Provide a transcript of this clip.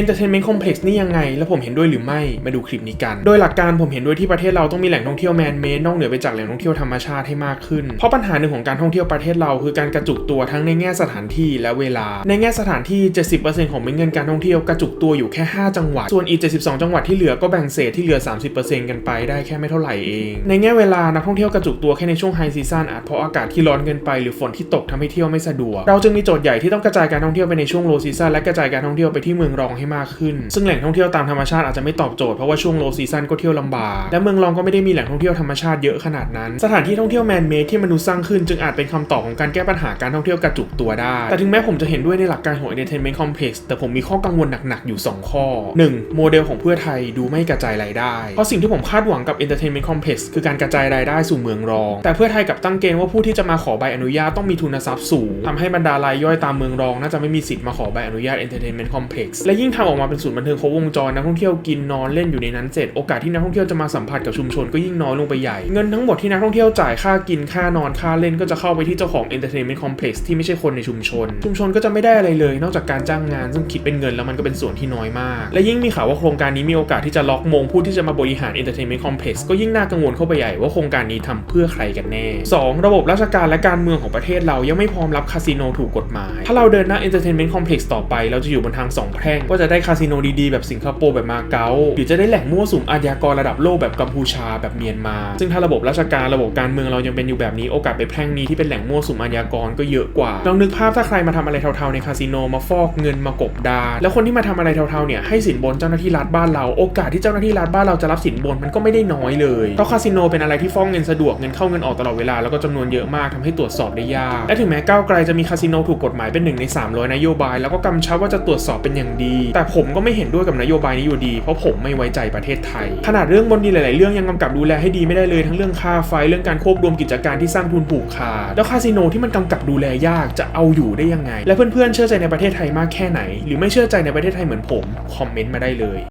Entertainment Complex นี่ยังไง แล้วผมเห็นด้วยหรือไม่มาดูคลิปนี้กัน โดยหลักการผมเห็นด้วยที่ประเทศเราต้องมีแหล่งท่องเที่ยวแมนเมดนอกเหนือไปจากแหล่งท่องเที่ยวธรรมชาติให้มากขึ้น เพราะปัญหาหนึ่งของการท่องเที่ยวประเทศเราคือการกระจุกตัวทั้งในแง่สถานที่และเวลา ในแง่สถานที่ 70%ของเม็ดเงินการท่องเที่ยวกระจุกตัวอยู่แค่ 5 จังหวัด ส่วนอีก 72 จังหวัดที่เหลือก็แบ่งเศษที่เหลือ 30%กันไปได้แค่ไม่เท่าไหร่เอง ในแง่เวลานักท่องเที่ยวกระจุกตัวแค่ในช่วงไฮซีซันอาจเพราะอากาศที่ร้อนเกินไปหรือฝนที่ตกทำให้เที่ยวไม่สะดวก เราจึงมีโจทย์ใหญ่ที่ต้องกระจายการท่องเที่ยวไปในช่วงโลซีซันและกระจายการท่องเที่ยวไปที่เมืองรองให้มากขึ้น ซึ่งแหล่งท่องเที่ยวตามธรรมชาติอาจจะไม่ตอบโจทย์เพราะว่าช่วงโลซีซันก็เที่ยวลำบาก และเมืองรองก็ไม่ได้มีแหล่งท่องเที่ยวธรรมชาติเยอะขนาดนั้น สถานที่ท่องเที่ยวแมนเมดที่มนุษย์สร้างขึ้นจึงอาจเป็นคำตอบของการแก้ปัญหาการท่องเที่ยวกระจุกตัวได้ แต่ถึงแม้ผมจะเห็นด้วยในหลักการของ Entertainment Complex แต่ผมมีข้อกังวลหนักๆอยู่ 2 ข้อ 1. โมเดลของเพื่อไทยดูไม่กระจายรายได้ เพราะสิ่งที่ผมคาดหวังกับ Entertainment Complex คือการกระจายรายได้สู่เมืองรอง แต่เพื่อไทยกับตั้งเกณฑ์ว่าผู้ที่จะมาขอใบอนุญาตต้องมีทุนทรัพย์สูงทำให้บรรดารายย่อยตามเมืองรอง น่าจะไม่มีสิทธิ์มาขอใบอนุญาต Entertainment Complex และยิ่งทำออกมาเป็นศูนย์บันเทิงครบวงจรนักท่องเที่ยวกินนอนเล่นอยู่ในนั้นเสร็จโอกาสที่นักท่องเที่ยวจะมาสัมผัสกับชุมชนก็ยิ่งน้อยลงไปใหญ่เงินทั้งหมดที่นักท่องเที่ยวจ่ายค่ากินค่านอนค่าเล่นก็จะเข้าไปที่เจ้าของ Entertainment Complex ที่ไม่ใช่คนในชุมชน ชุมชนก็จะไม่ได้อะไรเลย นอกจากการจ้างงานซึ่งคิดเป็นเงินแล้วมันก็เป็นส่วนที่น้อยมาก และยิ่งมีข่าวว่าโครงการนี้มีโอกาสที่จะล็อกมงผู้ที่จะมาบริหาร Entertainment Complex ก็ยิ่งน่ากังวลเข้าไปใหญ่ว่าโครงการนี้ทำเพื่อใครกันแน่ 2. ระบบราชการและการเมืองของประเทศเรายังไม่พร้อมรับคาสิโนถูกกฎหมาย ถ้าเราเดินหน้า Entertainment Complex ต่อไป เราจะอยู่บนทางสองแพร่งว่าจะได้คาสิโนดีๆ แบบสิงคโปร์แบบมาเก๊าหรือจะได้แหล่งมั่วสุมอาชญากรระดับโลกแบบกัมพูชาแบบเมียนมา ซึ่งถ้าระบบราชการระบบการเมืองเรายังเป็นอยู่แบบนี้โอกาสไปแพร่งนี้ที่เป็นแหล่งมั่วสุมอาชญากรก็เยอะกว่าลองนึกภาพถ้าใครมาทำอะไรเทาๆในคาสิโนมาฟอกเงินมากบดานแล้วคนที่มาทำอะไรเทาๆเนี่ยให้สินบนเจ้าหน้าที่รัฐบ้านเรา โอกาสที่เจ้าหน้าที่รัฐบ้านเราจะรับสินบนมันก็ไม่ได้น้อยเลยเพราะคาสิโนเป็นอะไรที่ฟ้องเงินสะดวกเงินเข้าเงินออกตลอดเวลาแล้วก็จำนวนเยอะมากทำให้ตรวจสอบได้ยากและถึงแม้ก้าวไกลจะมีคาสิโนถูกกฎหมายเป็นหนึ่งใน 300 นโยบาย แล้วก็กำชับว่าจะตรวจสอบเป็นอย่างดีแต่ผมก็ไม่เห็นด้วยกับนโยบายนี้อยู่ดี เพราะผมไม่ไว้ใจประเทศไทย ขนาดเรื่องบนดีหลาย ๆ เรื่องยังกำกับดูแลให้ดีไม่ได้เลยทั้งเรื่องค่าไฟเรื่องการควบรวมกิจการที่สร้างทุนผูกขาดแล้วคาสิโนที่มันกำกับดูแลยากจะเอาอยู่ได้ยังไง และเพื่อน ๆ เชื่อใจในประเทศไทยมากแค่ไหน หรือไม่เชื่อใจในประเทศไทยเหมือนผมคอมเมนต์มาได้เลย